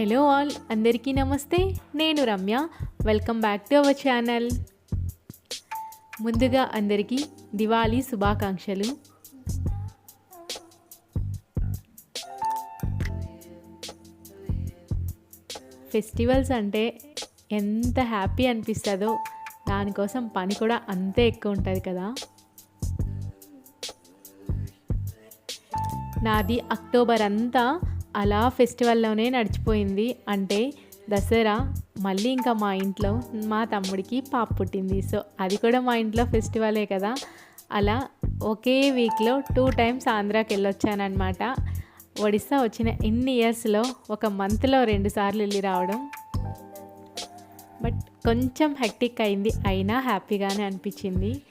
Hello all అందరికీ నమస్తే. నేను Ramya. Welcome back to our channel ముందుగా అందరికీ దివాళీ శుభాకాంక్షలు. ఫెస్టివల్స్ అంటే ఎంత హ్యాపీ అనిపిస్తుందో దానికోసం పని కూడా అంతే ఎక్కువ ఉంటుంది కదా. నాది అక్టోబర్ అంతా అలా ఫెస్టివల్లోనే నడిచిపోయింది. అంటే దసరా మళ్ళీ ఇంకా మా ఇంట్లో మా తమ్ముడికి పాప పుట్టింది. సో అది కూడా మా ఇంట్లో ఫెస్టివలే కదా. అలా ఒకే వీక్లో టూ టైమ్స్ ఆంధ్రాకి వెళ్ళొచ్చానమాట ఒడిస్సా వచ్చిన ఇన్ని ఇయర్స్లో ఒక మంత్లో రెండు సార్లు వెళ్ళి రావడం. బట్ కొంచెం హెక్టిక్ అయింది. అయినా హ్యాపీగానే అనిపించింది.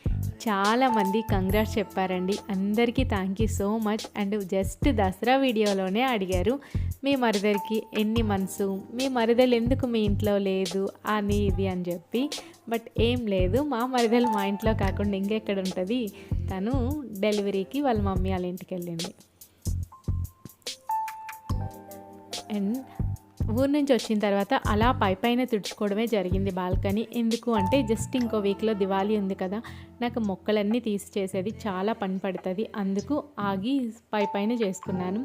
చాలామంది కంగ్రాట్స్ చెప్పారండి. అందరికీ thank you so much and just Dasara వీడియోలోనే అడిగారు మీ మరదరికి ఎన్ని మంత్స్ మీ మరదలు ఎందుకు మీ ఇంట్లో లేదు? అని ఇది అని చెప్పి. బట్ ఏం లేదు మా మరదలు మా ఇంట్లో కాకుండా ఇంకెక్కడ ఉంటుంది? తను డెలివరీకి వాళ్ళ మమ్మీ వాళ్ళ ఇంటికి వెళ్ళింది. అండ్ ఊరు నుంచి వచ్చిన తర్వాత అలా పై పైన తుడుచుకోవడమే జరిగింది బాల్కనీ. ఎందుకు అంటే జస్ట్ ఇంకో వీక్లో దివాళీ ఉంది కదా నాకు మొక్కలన్నీ తీసి చేసేది చాలా పని పడుతుంది అందుకు ఆగి పై పైన చేసుకున్నాను.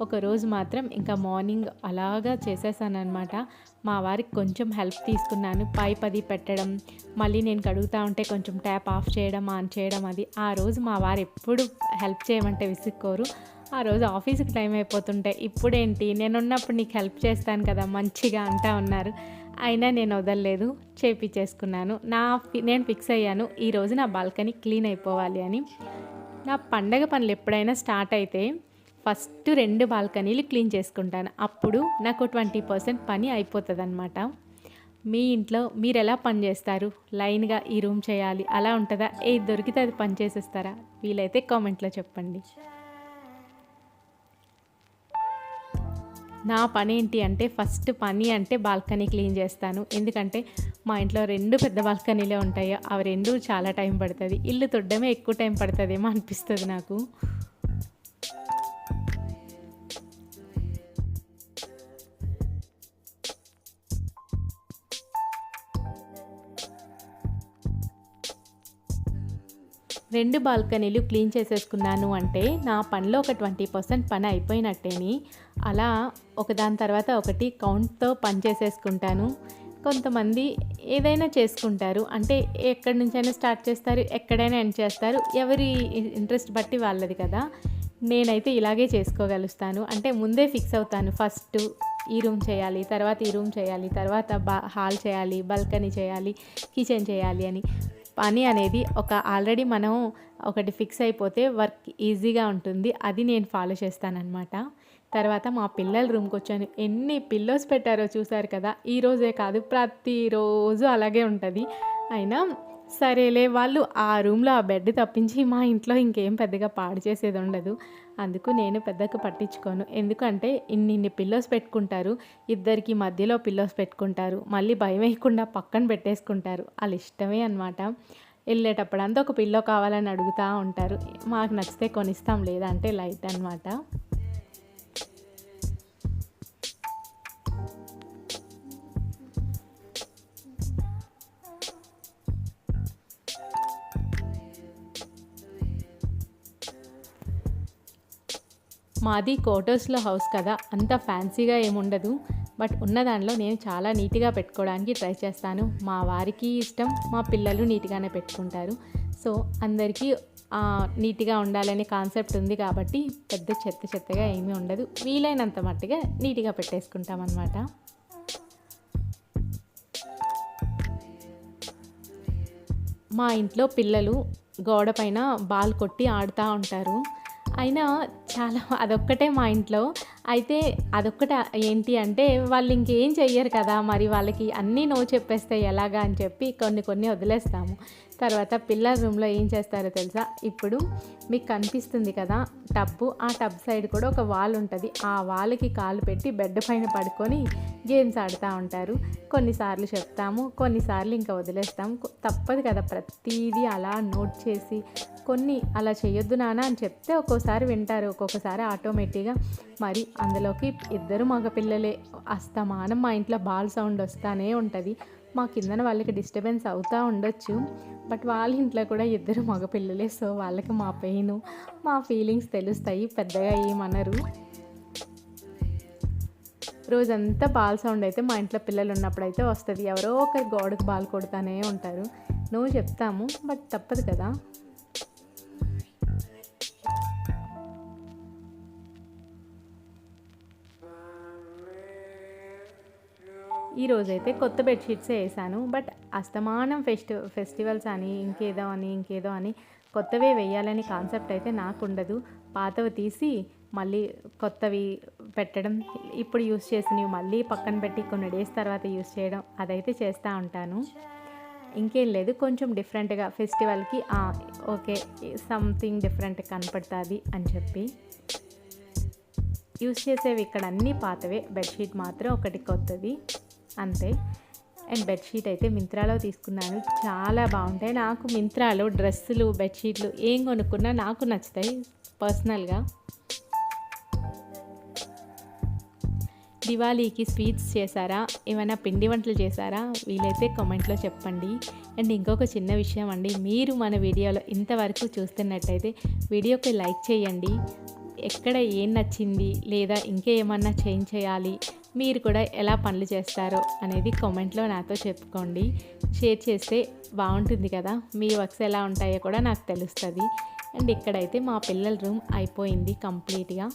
ఒకరోజు మాత్రం ఇంకా మార్నింగ్ అలాగా చేసేసాను అనమాట మా వారికి కొంచెం హెల్ప్ తీసుకున్నాను పైప్ అది పెట్టడం మళ్ళీ నేను కడుగుతూ ఉంటే కొంచెం ట్యాప్ ఆఫ్ చేయడం ఆన్ చేయడం అది. ఆ రోజు మా వారు ఎప్పుడు హెల్ప్ చేయమంటే విసుక్కోరు. ఆ రోజు ఆఫీస్కి టైం అయిపోతుంటే ఇప్పుడేంటి? నేను ఉన్నప్పుడు నీకు హెల్ప్ చేస్తాను కదా మంచిగా అంటా ఉన్నారు అయినా నేను వదలలేదు చేపించేసుకున్నాను నా నేను ఫిక్స్ అయ్యాను ఈరోజు నా బాల్కనీ క్లీన్ అయిపోవాలి అని. నా పండగ పనులు ఎప్పుడైనా స్టార్ట్ అయితే ఫస్ట్ రెండు బాల్కనీలు క్లీన్ చేసుకుంటాను. అప్పుడు నాకు ట్వంటీ పర్సెంట్ పని అయిపోతుంది అనమాట మీ ఇంట్లో మీరు ఎలా పని చేస్తారు? లైన్గా ఈ రూమ్ చేయాలి అలా ఉంటుందా? ఏది దొరికితే అది పని చేసేస్తారా? వీలైతే కామెంట్లో చెప్పండి. నా పని ఏంటి అంటే ఫస్ట్ పని అంటే బాల్కనీ క్లీన్ చేస్తాను. ఎందుకంటే మా ఇంట్లో రెండు పెద్ద బాల్కనీలే ఉంటాయి అవి రెండు చాలా టైం పడుతుంది. ఇల్లు తొడ్డమే ఎక్కువ టైం పడుతుందేమో అనిపిస్తుంది నాకు. రెండు బాల్కనీలు క్లీన్ చేసేసుకున్నాను అంటే నా పనిలో ఒక ట్వంటీ పర్సెంట్ పని అయిపోయినట్టేని. అలా ఒకదాని తర్వాత ఒకటి కౌంట్తో పని చేసేసుకుంటాను. కొంతమంది ఏదైనా చేసుకుంటారు. అంటే ఎక్కడి నుంచైనా స్టార్ట్ చేస్తారు ఎక్కడైనా ఎండ్ చేస్తారు. ఎవరి ఇంట్రెస్ట్ బట్టి వాళ్ళది కదా. నేనైతే ఇలాగే చేసుకోగలుస్తాను. అంటే ముందే ఫిక్స్ అవుతాను. ఫస్ట్ ఈ రూమ్ చేయాలి తర్వాత ఈ రూమ్ చేయాలి తర్వాత బా హాల్ చేయాలి బాల్కనీ చేయాలి కిచెన్ చేయాలి అని. పని అనేది ఒక ఆల్రెడీ మనం ఒకటి ఫిక్స్ అయిపోతే వర్క్ ఈజీగా ఉంటుంది. అది నేను ఫాలో చేస్తానన్నమాట. తర్వాత మా పిల్లల రూమ్కి వచ్చాను ఎన్ని పిల్లోస్ పెట్టారో చూసారు కదా? ఈరోజే కాదు ప్రతిరోజు అలాగే ఉంటుంది. అయినా సరేలే వాళ్ళు ఆ రూమ్లో ఆ బెడ్ తప్పించి మా ఇంట్లో ఇంకేం పెద్దగా పాడు చేసేది ఉండదు. అందుకు నేను పెద్దగా పట్టించుకోను. ఎందుకంటే ఇన్ని ఇన్ని పిల్లోస్ పెట్టుకుంటారు. ఇద్దరికి మధ్యలో పిల్లోస్ పెట్టుకుంటారు. మళ్ళీ భయం వేయకుండా పక్కన పెట్టేసుకుంటారు. వాళ్ళు ఇష్టమే అనమాట వెళ్ళేటప్పుడు అంతా ఒక పిల్లో కావాలని అడుగుతూ ఉంటారు. మాకు నచ్చితే కొనిస్తాం లేదంటే లైట్ అనమాట మాది క్వార్టర్స్లో హౌస్ కదా అంత ఫ్యాన్సీగా ఏముండదు. బట్ ఉన్న దానిలో నేను చాలా నీట్గా పెట్టుకోవడానికి ట్రై చేస్తాను. మా వారికి ఇష్టం మా పిల్లలు నీట్గానే పెట్టుకుంటారు. సో అందరికీ నీట్గా ఉండాలనే కాన్సెప్ట్ ఉంది కాబట్టి పెద్ద చెత్త చెత్తగా ఏమీ ఉండదు. వీలైనంత మట్టుగా నీట్గా పెట్టేసుకుంటాం అనమాట మా ఇంట్లో పిల్లలు గోడ పైన బాల్ కొట్టి ఆడుతూ ఉంటారు. అయినా చాలా అదొక్కటే మా ఇంట్లో. అయితే అదొక్కటే ఏంటి అంటే వాళ్ళు ఇంకేం చెయ్యరు కదా మరి వాళ్ళకి అన్నీ నో చెప్పేస్తే ఎలాగా అని చెప్పి కొన్ని కొన్ని వదిలేస్తాము. తర్వాత పిల్లల రూమ్లో ఏం చేస్తారో తెలుసా? ఇప్పుడు మీకు కనిపిస్తుంది కదా టబ్బు. ఆ టబ్ సైడ్ కూడా ఒక వాల్ ఉంటుంది. ఆ వాల్కి కాలు పెట్టి బెడ్ పైన పడుకొని గేమ్స్ ఆడుతూ ఉంటారు. కొన్నిసార్లు చెప్తాము కొన్నిసార్లు ఇంకా వదిలేస్తాం తప్పదు కదా ప్రతిదీ అలా నోట్ చేసి కొన్ని అలా చేయొద్దు నాన్న అని చెప్తే ఒక్కోసారి వింటారు. ఒక్కొక్కసారి ఆటోమేటిక్గా మరి అందులోకి ఇద్దరు మగపిల్లలే. అస్తమానం మా ఇంట్లో బాల్ సౌండ్ వస్తానే ఉంటుంది. మా కిందన వాళ్ళకి డిస్టర్బెన్స్ అవుతూ ఉండొచ్చు. బట్ వాళ్ళ ఇంట్లో కూడా ఇద్దరు మగపిల్లలే సో వాళ్ళకి మా పెయిన్ మా ఫీలింగ్స్ తెలుస్తాయి పెద్దగా ఏమనరు. రోజంతా బాల్ సౌండ్ అయితే మా ఇంట్లో పిల్లలు ఉన్నప్పుడు అయితే వస్తుంది. ఎవరో ఒకరు గోడకు బాల్ కొడతానే ఉంటారు. నువ్వు చెప్తాము బట్ తప్పదు కదా. ఈరోజైతే కొత్త బెడ్షీట్స్ వేసాను. బట్ అస్తమానం ఫెస్ట్ ఫెస్టివల్స్ అని ఇంకేదో అని ఇంకేదో అని కొత్తవే వేయాలని కాన్సెప్ట్ అయితే నాకు ఉండదు పాతవి తీసి మళ్ళీ కొత్తవి పెట్టడం ఇప్పుడు యూస్ చేసినవి మళ్ళీ పక్కన పెట్టి కొన్ని డేస్ తర్వాత యూస్ చేయడం అదైతే చేస్తూ ఉంటాను. ఇంకేం లేదు కొంచెం డిఫరెంట్గా ఫెస్టివల్కి ఓకే సంథింగ్ డిఫరెంట్ కనపడుతుంది అని చెప్పి. యూస్ చేసేవి ఇక్కడ అన్నీ పాతవే బెడ్షీట్ మాత్రం ఒకటి కొత్తది. అంతే. అండ్ బెడ్షీట్ అయితే మింత్రాలో తీసుకున్నాను. చాలా బాగుంటాయి. నాకు మింత్రాలో డ్రెస్సులు బెడ్షీట్లు ఏం కొనుక్కున్నా నాకు నచ్చుతాయి పర్సనల్గా. దివాళీకి స్వీట్స్ చేశారా? ఏమైనా పిండి వంటలు చేశారా? వీలైతే కామెంట్లో చెప్పండి. అండ్ ఇంకొక చిన్న విషయం అండి. మీరు మన వీడియోలో ఇంతవరకు చూస్తున్నట్టయితే వీడియోకి లైక్ చేయండి. ఎక్కడ ఏం నచ్చింది లేదా ఇంకేమన్నా చేంజ్ చేయాలి మీరు కూడా ఎలా పనులు చేస్తారో అనేది కామెంట్లో నాతో చెప్పుకోండి. షేర్ చేస్తే బాగుంటుంది కదా. మీ వర్క్స్ ఎలా ఉంటాయో కూడా నాకు తెలుస్తుంది. అండ్ ఇక్కడైతే మా పిల్లల రూమ్ అయిపోయింది కంప్లీట్గా.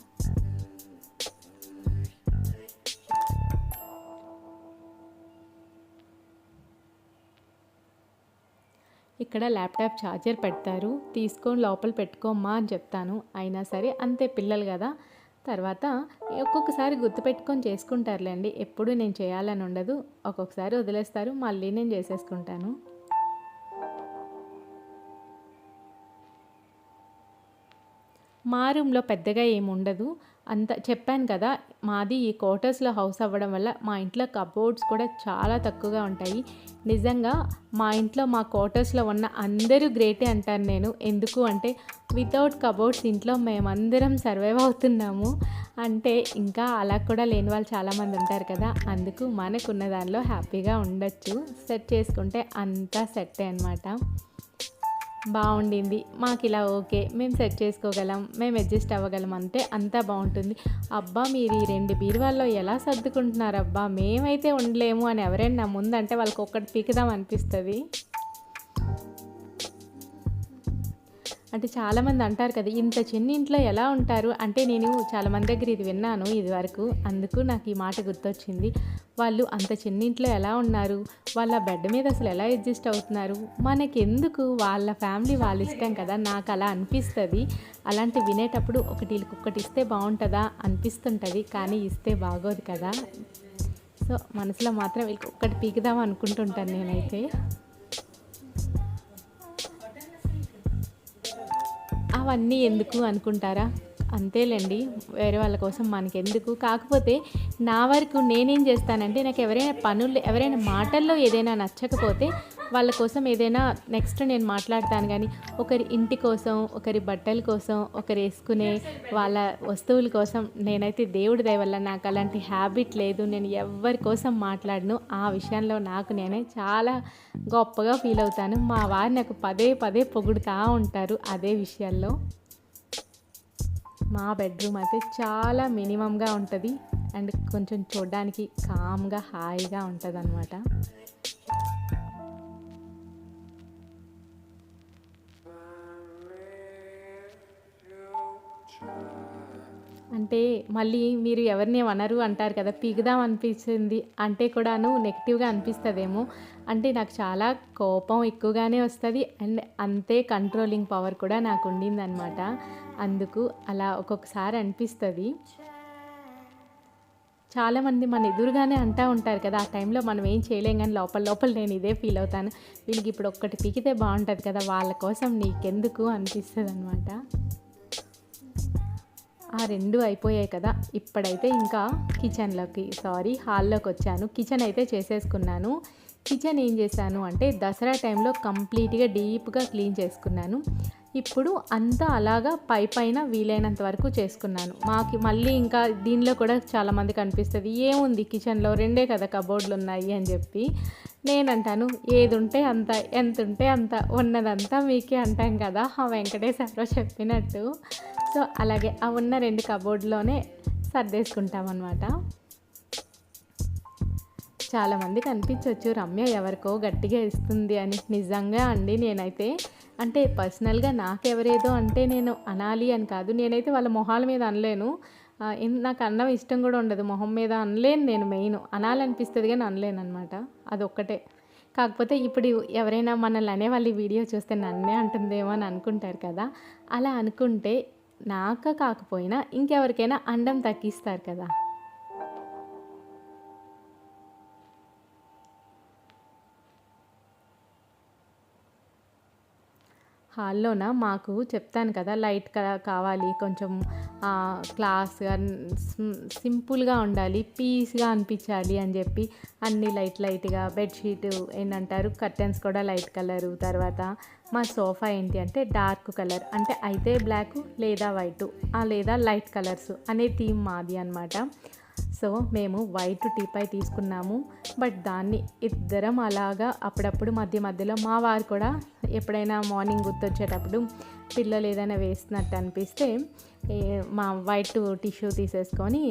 ఇక్కడ ల్యాప్టాప్ ఛార్జర్ పెడతారు. తీసుకొని లోపల పెట్టుకోమ్మా అని చెప్తాను. అయినా సరే అంతే పిల్లలు కదా. తర్వాత ఒక్కొక్కసారి గుర్తుపెట్టుకొని చేసుకుంటారులేండి. ఎప్పుడు నేను చేయాలని ఉండదు. ఒక్కొక్కసారి వదిలేస్తారు. మళ్ళీ నేను చేసేసుకుంటాను. మా రూమ్లో పెద్దగా ఏమి ఉండదు అంత చెప్పాను కదా మాది ఈ క్వార్టర్స్లో హౌస్ అవ్వడం వల్ల మా ఇంట్లో కబోర్డ్స్ కూడా చాలా తక్కువగా ఉంటాయి. నిజంగా మా ఇంట్లో మా క్వార్టర్స్లో ఉన్న అందరూ గ్రేటే అంటారు నేను. ఎందుకు అంటే వితౌట్ కబోర్డ్స్ ఇంట్లో మేమందరం సర్వైవ్ అవుతున్నాము. అంటే ఇంకా అలా కూడా లేని వాళ్ళు చాలామంది ఉంటారు కదా అందుకు మనకున్న దానిలో హ్యాపీగా ఉండొచ్చు. సెట్ చేసుకుంటే అంతా సెట్టే అనమాట బాగుండింది. మాకు ఇలా ఓకే. మేము సెట్ చేసుకోగలం మేము అడ్జస్ట్ అవ్వగలం అంతే అంతా బాగుంటుంది. అబ్బా మీరు ఈ రెండు బీరువాల్లో ఎలా సర్దుకుంటున్నారబ్బా మేమైతే ఉండలేము అని ఎవరైనా ముందంటే వాళ్ళకి ఒక్కటి పీకుదాం అనిపిస్తుంది. అంటే చాలామంది అంటారు కదా ఇంత చిన్న ఇంట్లో ఎలా ఉంటారు? అంటే నేను చాలామంది దగ్గర ఇది విన్నాను ఇది వరకు అందుకు నాకు ఈ మాట గుర్తొచ్చింది. వాళ్ళు అంత చిన్న ఇంట్లో ఎలా ఉన్నారు? వాళ్ళ బెడ్ మీద అసలు ఎలా అడ్జస్ట్ అవుతున్నారు? మనకెందుకు? వాళ్ళ ఫ్యామిలీ వాళ్ళ ఇష్టం కదా నాకు అలా అనిపిస్తుంది. అలాంటి వినేటప్పుడు ఒకటి ఒకటి ఇస్తే బాగుంటుందా? అనిపిస్తుంటుంది కానీ ఇస్తే బాగోదు కదా. సో మనసులో మాత్రం వీళ్ళకి ఒక్కటి పీకుదాం అనుకుంటుంటాను నేనైతే. అవన్నీ ఎందుకు అనుకుంటారా? అంతేలేండి. వేరే వాళ్ళ కోసం మనకెందుకు? కాకపోతే నా వరకు నేనేం చేస్తానంటే నాకు ఎవరైనా పనులు ఎవరైనా మాటల్లో ఏదైనా నచ్చకపోతే వాళ్ళ కోసం ఏదైనా నెక్స్ట్ నేను మాట్లాడతాను కానీ ఒకరి ఇంటి కోసం ఒకరి బట్టల కోసం ఒకరు వేసుకునే వాళ్ళ వస్తువుల కోసం నేనైతే దేవుడి దయ వల్ల నాకు అలాంటి హ్యాబిట్ లేదు. నేను ఎవరి కోసం మాట్లాడను ఆ విషయంలో నాకు నేనే చాలా గొప్పగా ఫీల్ అవుతాను. మా వారు నాకు పదే పదే పొగుడుతూ ఉంటారు అదే విషయాల్లో. మా బెడ్రూమ్ అయితే చాలా మినిమంగా ఉంటుంది. అండ్ కొంచెం చూడడానికి కామ్గా హాయిగా ఉంటుంది అనమాట అంటే మళ్ళీ మీరు ఎవరిని అనరు అంటారు కదా పీగుదాం అనిపించింది అంటే కూడాను నెగిటివ్గా అనిపిస్తుందేమో. అంటే నాకు చాలా కోపం ఎక్కువగానే వస్తుంది. అండ్ అంతే కంట్రోలింగ్ పవర్ కూడా నాకు ఉండిందనమాట అందుకు అలా ఒక్కొక్కసారి అనిపిస్తుంది. చాలామంది మన ఎదురుగానే అంటూ ఉంటారు కదా ఆ టైంలో మనం ఏం చేయలేం కానీ లోపల లోపల నేను ఇదే ఫీల్ అవుతాను. వీళ్ళకి ఇప్పుడు ఒక్కటి పీకితే బాగుంటుంది కదా వాళ్ళ కోసం నీకెందుకు అనిపిస్తుంది అనమాట ఆ రెండు అయిపోయాయి కదా. ఇప్పుడైతే ఇంకా కిచెన్లోకి సారీ హాల్లోకి వచ్చాను. కిచెన్ అయితే చేసేసుకున్నాను. కిచెన్ ఏం చేశాను అంటే దసరా టైంలో కంప్లీట్గా డీప్గా క్లీన్ చేసుకున్నాను. ఇప్పుడు అంతా అలాగా పై పైన వీలైనంత వరకు చేసుకున్నాను. మాకు మళ్ళీ ఇంకా దీనిలో కూడా చాలామంది కనిపిస్తుంది ఏముంది కిచెన్లో రెండే కదా కబోర్డ్లు ఉన్నాయి అని చెప్పి. నేనంటాను ఏది ఉంటే అంత ఎంత ఉంటే అంత ఉన్నదంతా మీకే అంటాం కదా ఆ వెంకటేశ్వరరావు చెప్పినట్టు. సో అలాగే ఆ ఉన్న రెండు కబోర్డ్లోనే సర్దేసుకుంటాం అనమాట కనిపించవచ్చు రమ్య ఎవరికో గట్టిగా ఇస్తుంది అని. నిజంగా అండి నేనైతే అంటే పర్సనల్గా నాకెవరేదో అంటే నేను అనాలి అని కాదు. నేనైతే వాళ్ళ మొహాల మీద అనలేను. నాకు అన్నం ఇష్టం కూడా ఉండదు. మొహం మీద అనలేను నేను మెయిన్. అనాలనిపిస్తుంది కానీ అనలేను అనమాట అదొక్కటే. కాకపోతే ఇప్పుడు ఎవరైనా మనల్ని అనేవాళ్ళు ఈ వీడియో చూస్తే నన్నే అంటుందేమో అని అనుకుంటారు కదా. అలా అనుకుంటే నాక కాకపోయినా ఇంకెవరికైనా అండం తగ్గిస్తారు కదా. హాల్లోన? మాకు చెప్తాను కదా లైట్ కా- కావాలి కొంచెం క్లాస్గా సింపుల్గా ఉండాలి పీస్గా అనిపించాలి అని చెప్పి అన్ని లైట్ లైట్గా బెడ్షీట్ ఏంటంటారు కర్టెన్స్ కూడా లైట్ కలరు తర్వాత మా సోఫా ఏంటి అంటే డార్క్ కలర్ అంటే అయితే బ్లాక్ లేదా వైట్ లేదా లైట్ కలర్స్ అనే థీమ్ మాది అనమాట సో మేము వైట్ టీపై తీసుకున్నాము. బట్ దాన్ని ఇద్దరం అలాగా అప్పుడప్పుడు మధ్య మధ్యలో మా వారు కూడా ఎప్పుడైనా మార్నింగ్ గుర్తొచ్చేటప్పుడు పిల్లలు ఏదైనా వేస్తున్నట్టు అనిపిస్తే మా వైట్ టిష్యూ తీసేసుకొని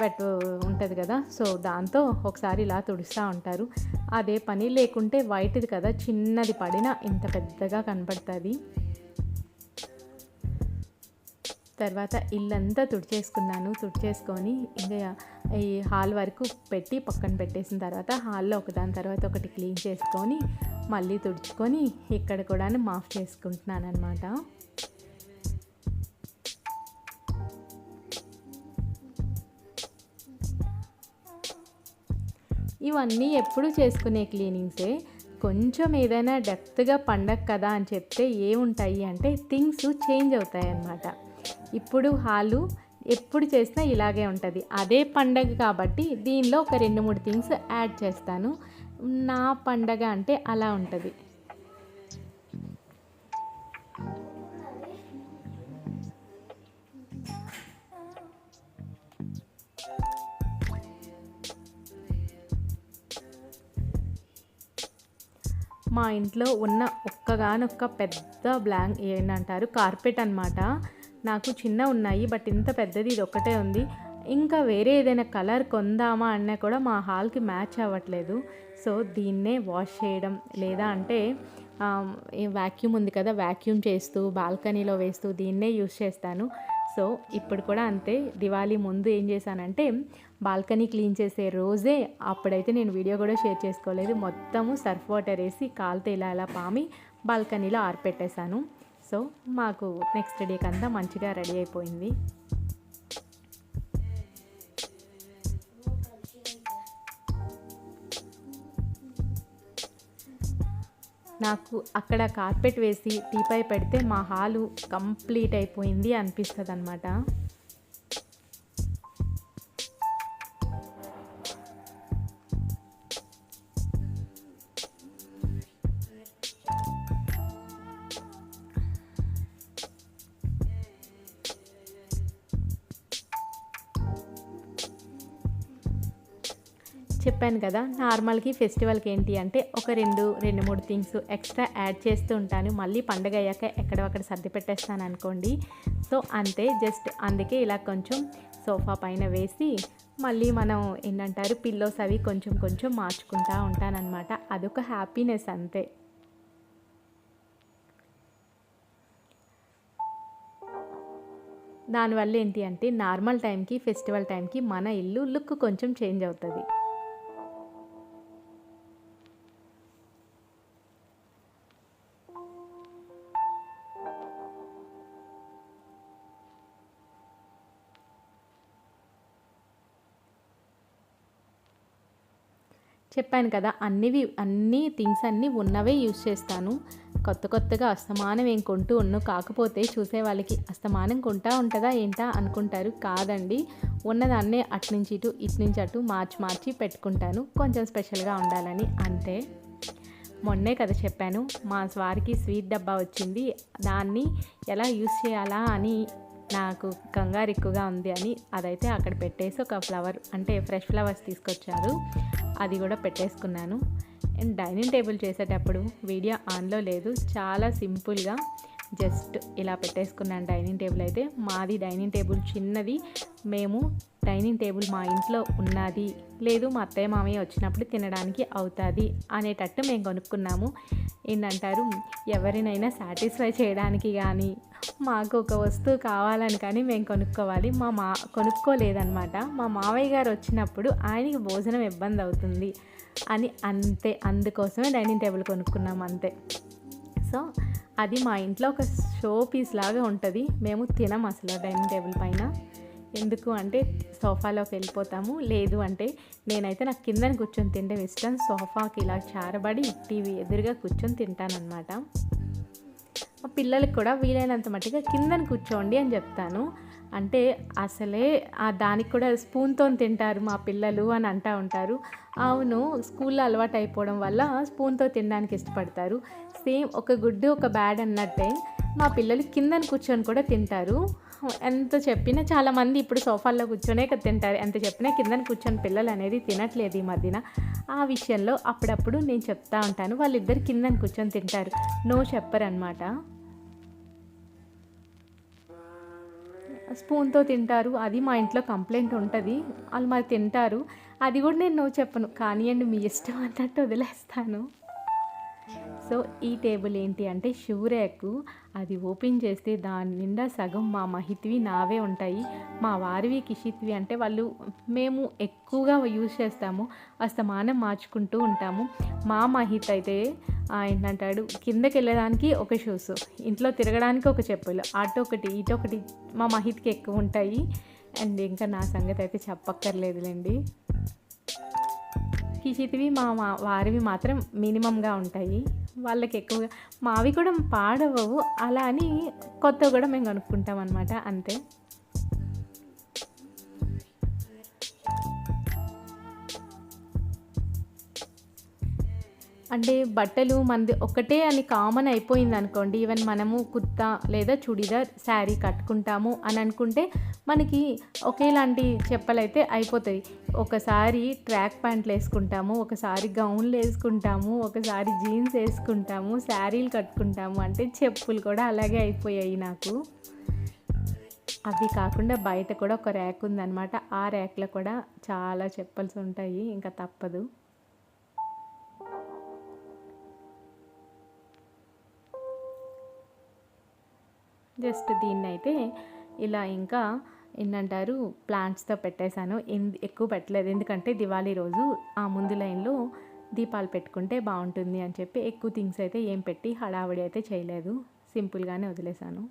వెట్ ఉంటుంది కదా సో దాంతో ఒకసారి ఇలా తుడుస్తూ ఉంటారు. అదే పని లేకుంటే వైట్ది కదా చిన్నది పడినా ఇంత పెద్దగా కనపడుతుంది. తర్వాత ఇల్లంతా తుడిచేసుకున్నాను. తుడిచేసుకొని ఇంకా ఈ హాల్ వరకు పెట్టి పక్కన పెట్టేసిన తర్వాత హాల్లో ఒకదాని తర్వాత ఒకటి క్లీన్ చేసుకొని మళ్ళీ తుడుచుకొని ఇక్కడ కూడా మాఫ్ చేసుకుంటున్నాను అనమాట ఇవన్నీ ఎప్పుడు చేసుకునే క్లీనింగ్సే. కొంచెం ఏదైనా డెప్త్గా పండగ కదా అని చెప్తే ఏముంటాయి అంటే థింగ్స్ చేంజ్ అవుతాయి అన్నమాట ఇప్పుడు హాలు ఎప్పుడు చేసినా ఇలాగే ఉంటుంది. అదే పండగ కాబట్టి దీనిలో ఒక రెండు మూడు థింగ్స్ యాడ్ చేస్తాను. నా పండగ అంటే అలా ఉంటుంది. మా ఇంట్లో ఉన్న ఒక్కగానొక్క పెద్ద బ్లాంక్ ఏంటంటారు కార్పెట్ అన్నమాట. నాకు చిన్న ఉన్నాయి బట్ ఇంత పెద్దది ఇది ఒక్కటే ఉంది. ఇంకా వేరే ఏదైనా కలర్ కొందామా అన్నా కూడా మా హాల్కి మ్యాచ్ అవ్వట్లేదు. సో దీన్నే వాష్ చేయడం. లేదా అంటే వ్యాక్యూమ్ ఉంది కదా వ్యాక్యూమ్ చేస్తూ బాల్కనీలో వేస్తూ దీన్నే యూస్ చేస్తాను. సో ఇప్పుడు కూడా అంతే. దివాళీ ముందు ఏం చేశానంటే బాల్కనీ క్లీన్ చేసే రోజే అప్పుడైతే నేను వీడియో కూడా షేర్ చేసుకోలేదు. మొత్తము సర్ఫ్ వాటర్ వేసి కాలితే ఇలా ఇలా పామి బాల్కనీలో ఆరిపెట్టేశాను. సో మాకు నెక్స్ట్ డేకి అంతా మంచిగా రెడీ అయిపోయింది. నాకు అక్కడ కార్పెట్ వేసి టీపై పెడితే మా హాలు కంప్లీట్ అయిపోయింది అనిపిస్తుంది అనమాట చెప్పాను కదా నార్మల్కి ఫెస్టివల్కి ఏంటి అంటే ఒక రెండు రెండు మూడు థింగ్స్ ఎక్స్ట్రా యాడ్ చేస్తూ ఉంటాను. మళ్ళీ పండగ అయ్యాక ఎక్కడో అక్కడ సర్ది పెట్టేస్తాను అనుకోండి. సో అంతే జస్ట్ అందుకే ఇలా కొంచెం సోఫా పైన వేసి మళ్ళీ మనం ఏంటంటారు పిల్లోస్ అవి కొంచెం కొంచెం మార్చుకుంటా ఉంటానన్నమాట. అదొక హ్యాపీనెస్ అంతే. దానివల్ల ఏంటి అంటే నార్మల్ టైంకి ఫెస్టివల్ టైంకి మన ఇల్లు లుక్ కొంచెం చేంజ్ అవుతుంది. చెప్పాను కదా అన్నివి అన్ని థింగ్స్ అన్నీ ఉన్నవే యూస్ చేస్తాను. కొత్త కొత్తగా అస్తమానం ఏం కొంటూ ఉన్ను కాకపోతే చూసే వాళ్ళకి అస్తమానం కొంటా ఉంటుందా ఏంటా అనుకుంటారు కాదండి. ఉన్నదాన్నే అటు నుంచి ఇటు ఇటు నుంచి అటు మార్చి మార్చి పెట్టుకుంటాను. కొంచెం స్పెషల్గా ఉండాలని అంతే. మొన్నే కదా చెప్పాను మా స్వారికి స్వీట్ డబ్బా వచ్చింది. దాన్ని ఎలా యూస్ చేయాలా అని నాకు కంగారు ఎక్కువగా ఉంది అని అదైతే అక్కడ పెట్టేసి ఒక ఫ్లవర్ అంటే ఫ్రెష్ ఫ్లవర్స్ తీసుకొచ్చారు. అది కూడా పెట్టేసుకున్నాను. అండ్ డైనింగ్ టేబుల్ చేసేటప్పుడు వీడియో ఆన్లో లేదు. చాలా సింపుల్గా జస్ట్ ఇలా పెట్టేసుకున్నాను డైనింగ్ టేబుల్ అయితే. మాది డైనింగ్ టేబుల్ చిన్నది. మేము డైనింగ్ టేబుల్ మా ఇంట్లో ఉన్నది. లేదు మా అత్తయ్య మామయ్య వచ్చినప్పుడు తినడానికి అవుతుంది అనేటట్టు మేము కొనుక్కున్నాము. ఏంటంటారు ఎవరినైనా సాటిస్ఫై చేయడానికి కానీ మాకు ఒక వస్తువు కావాలని కానీ మేము కొనుక్కోవాలి. మా మా కొనుక్కోలేదన్నమాట. మా మావయ్య గారు వచ్చినప్పుడు ఆయనకి భోజనం ఇబ్బంది అవుతుంది అని అంతే. అందుకోసమే డైనింగ్ టేబుల్ కొనుక్కున్నాము అంతే. సో అది మా ఇంట్లో ఒక షో పీస్ లాగా ఉంటుంది. మేము తినం అసలు డైనింగ్ టేబుల్ పైన. ఎందుకు అంటే సోఫాలోకి వెళ్ళిపోతాము. లేదు అంటే నేనైతే నాకు కిందన కూర్చొని తింటే ఇష్టం. సోఫాకి ఇలా చారబడి టీవీ ఎదురుగా కూర్చొని తింటానన్నమాట. మా పిల్లలకి కూడా వీలైనంత మట్టుగా కిందన కూర్చోండి అని చెప్తాను. అంటే అసలే ఆ దానికి కూడా స్పూన్తో తింటారు మా పిల్లలు అని అంటూ ఉంటారు. అవును స్కూల్లో అలవాటు అయిపోవడం వల్ల స్పూన్తో తినడానికి ఇష్టపడతారు. సేమ్ ఒక గుడ్డు ఒక బ్యాడ్ అన్నట్టే మా పిల్లలు కిందన కూర్చొని కూడా తింటారు. ఎంత చెప్పినా చాలామంది ఇప్పుడు సోఫాల్లో కూర్చొనే తింటారు. ఎంత చెప్పినా కిందన కూర్చొని పిల్లలు అనేది తినట్లేదు ఈ మధ్యన. ఆ విషయంలో అప్పుడప్పుడు నేను చెప్తా ఉంటాను. వాళ్ళిద్దరు కిందన కూర్చొని తింటారు. నో చెప్పరనమాట స్పూన్తో తింటారు. అది మా ఇంట్లో కంప్లైంట్ ఉంటుంది. వాళ్ళు మరి తింటారు. అది కూడా నేను నువ్వు చెప్పను. కానివ్వండి మీ ఇష్టం అన్నట్టు వదిలేస్తాను. సో ఈ టేబుల్ ఏంటి అంటే షూరేకు. అది ఓపెన్ చేస్తే దాని నిండా సగం మా మహిత్వి నావే ఉంటాయి. మా వారివి కిషిత్వి అంటే వాళ్ళు మేము ఎక్కువగా యూజ్ చేస్తాము. అస్తమానం మార్చుకుంటూ ఉంటాము. మా మహిత్ అయితే ఏంటంటాడు కిందకి వెళ్ళడానికి ఒక షూస్ ఇంట్లో తిరగడానికి ఒక చెప్పులు అటు ఒకటి ఇటు ఒకటి మా మహిత్కి ఎక్కువ ఉంటాయి. అండ్ ఇంకా నా సంగతి అయితే చెప్పక్కర్లేదులేండి. కిషితివి మా మా వారివి మాత్రం మినిమంగా ఉంటాయి. వాళ్ళకి ఎక్కువగా మావి కూడా పాడవు అలా అని కొత్త కూడా మేము కనుక్కుంటాం అనమాట అంతే. అంటే బట్టలు మనది ఒకటే అని కామన్ అయిపోయింది అనుకోండి ఈవెన్ మనము కుర్తా లేదా చుడిదార్ శారీ కట్టుకుంటాము అని అనుకుంటే మనకి ఒకేలాంటి చెప్పలైతే అయిపోతాయి. ఒకసారి ట్రాక్ ప్యాంట్లు వేసుకుంటాము ఒకసారి గౌన్లు వేసుకుంటాము ఒకసారి జీన్స్ వేసుకుంటాము శారీలు కట్టుకుంటాము అంటే చెప్పులు కూడా అలాగే అయిపోయాయి నాకు. అవి కాకుండా బయట కూడా ఒక ర్యాక్ ఉందన్నమాట. ఆ ర్యాక్లో కూడా చాలా చెప్పల్స్ ఉంటాయి ఇంకా తప్పదు. జస్ట్ దీన్ని అయితే ఇలా ఇంకా ఏంటంటారు ప్లాంట్స్తో పెట్టేశాను. ఎందు ఎక్కువ పెట్టలేదు. ఎందుకంటే దివాళీ రోజు ఆ ముందు లైన్లో దీపాలు పెట్టుకుంటే బాగుంటుంది అని చెప్పి ఎక్కువ థింగ్స్ అయితే ఏం పెట్టి హడావిడి అయితే చేయలేదు. సింపుల్గానే వదిలేశాను.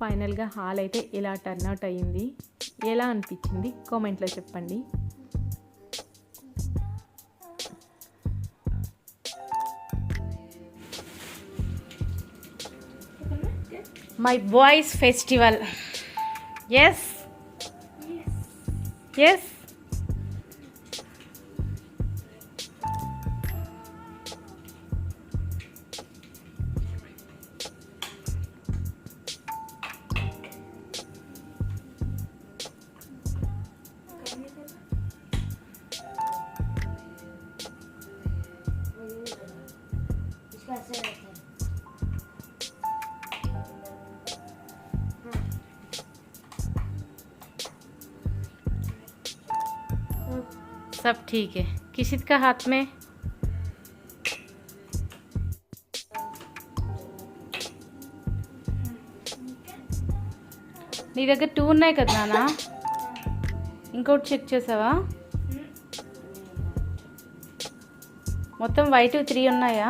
ఫైనల్గా హాల్ అయితే ఇలా టర్న్అవుట్ అయ్యింది. ఎలా అనిపించింది? కామెంట్లో చెప్పండి. My boys festival. Yes? Yes सब ठीक है किसी का हाथ में నీ దగ్గర టూ ఉన్నాయి కదా నాన్న ఇంకోటి చెక్ చేసావా మొత్తం వైట్ త్రీ ఉన్నాయా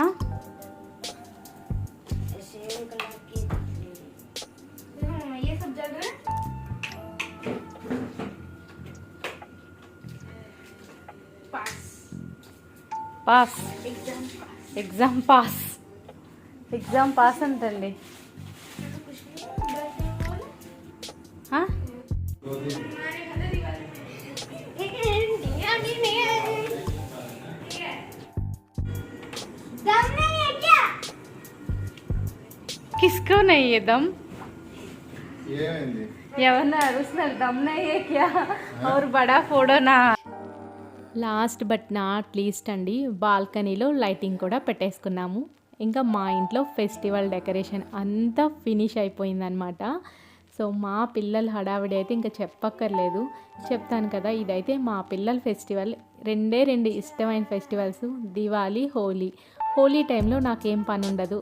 Pass exam pass exam pass అంటండి ఆ? किसको नहीं है दम ఏమైంది ఎవరన్నా అరుస్తున్నారు దమ్ नहीं है क्या और बड़ा फोड़ो ना లాస్ట్ బట్ నాట్ లీస్ట్ అండి బాల్కనీలో లైటింగ్ కూడా పెట్టేసుకున్నాము. ఇంకా మా ఇంట్లో ఫెస్టివల్ డెకరేషన్ అంతా ఫినిష్ అయిపోయిందనమాట సో మా పిల్లల హడావిడి అయితే ఇంకా చెప్పక్కర్లేదు. చెప్తాను కదా ఇదైతే మా పిల్లల ఫెస్టివల్. రెండే రెండు ఇష్టమైన ఫెస్టివల్స్ దివాళీ హోలీ. హోలీ టైంలో నాకేం పని ఉండదు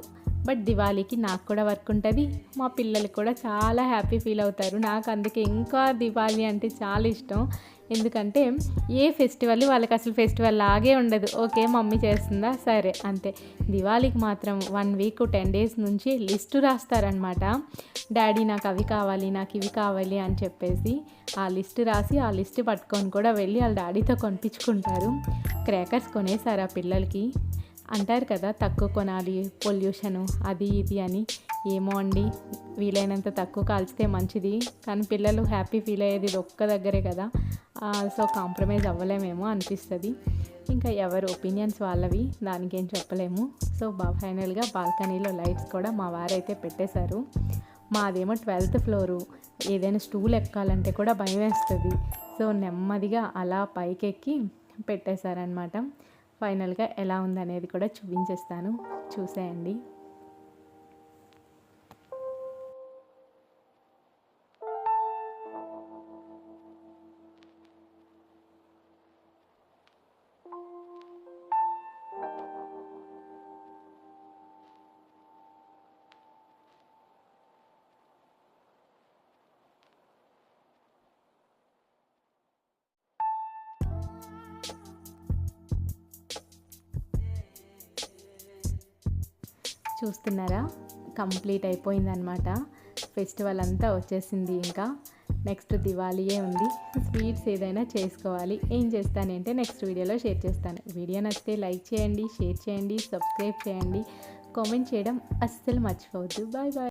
బట్ దివాళీకి నాకు కూడా వర్క్ ఉంటుంది. మా పిల్లలు కూడా చాలా హ్యాపీ ఫీల్ అవుతారు. నాకు అందుకే ఇంకా దివాళీ అంటే చాలా ఇష్టం. ఎందుకంటే ఏ ఫెస్టివల్ వాళ్ళకి అసలు ఫెస్టివల్ లాగే ఉండదు. ఓకే మమ్మీ చేస్తుందా? సరే అంతే. దివాళీకి మాత్రం వన్ వీక్ టెన్ డేస్ నుంచి లిస్టు రాస్తారనమాట డాడీ నాకు అవి కావాలి నాకు ఇవి కావాలి అని చెప్పేసి ఆ లిస్ట్ రాసి ఆ లిస్ట్ పట్టుకొని కూడా వెళ్ళి వాళ్ళ డాడీతో కొనిపించుకుంటారు. క్రాకర్స్ కొనేసారు ఆ పిల్లలకి. అంటారు కదా తక్కువ కొనాలి పొల్యూషను అది ఇది అని. ఏమో అండి వీలైనంత తక్కువ కాల్చితే మంచిది. కానీ పిల్లలు హ్యాపీ ఫీల్ అయ్యేది ఇది ఒక్క దగ్గరే కదా. సో కాంప్రమైజ్ అవ్వలేమేమో అనిపిస్తుంది. ఇంకా ఎవరి ఒపీనియన్స్ వాళ్ళవి దానికేం చెప్పలేము. సో బా ఫైనల్గా బాల్కనీలో లైట్స్ కూడా మా వారైతే పెట్టేశారు. మాదేమో ట్వెల్త్ ఫ్లోరు. ఏదైనా స్టూల్ ఎక్కాలంటే కూడా భయం వేస్తుంది సో నెమ్మదిగా అలా పైకెక్కి పెట్టేశారనమాట ఫైనల్గా ఎలా ఉందనేది కూడా చూపించేస్తాను. చూసేయండి. చూస్తున్నారా? కంప్లీట్ అయిపోయిందనమాట ఫెస్టివల్ అంతా వచ్చేసింది ఇంకా. నెక్స్ట్ దివాళీయే ఉంది. స్వీట్స్ ఏదైనా చేసుకోవాలి. ఏం చేస్తానంటే నెక్స్ట్ వీడియోలో షేర్ చేస్తాను. వీడియో నచ్చితే లైక్ చేయండి షేర్ చేయండి సబ్స్క్రైబ్ చేయండి. కామెంట్ చేయడం అస్సలు మర్చిపోవద్దు. Bye bye.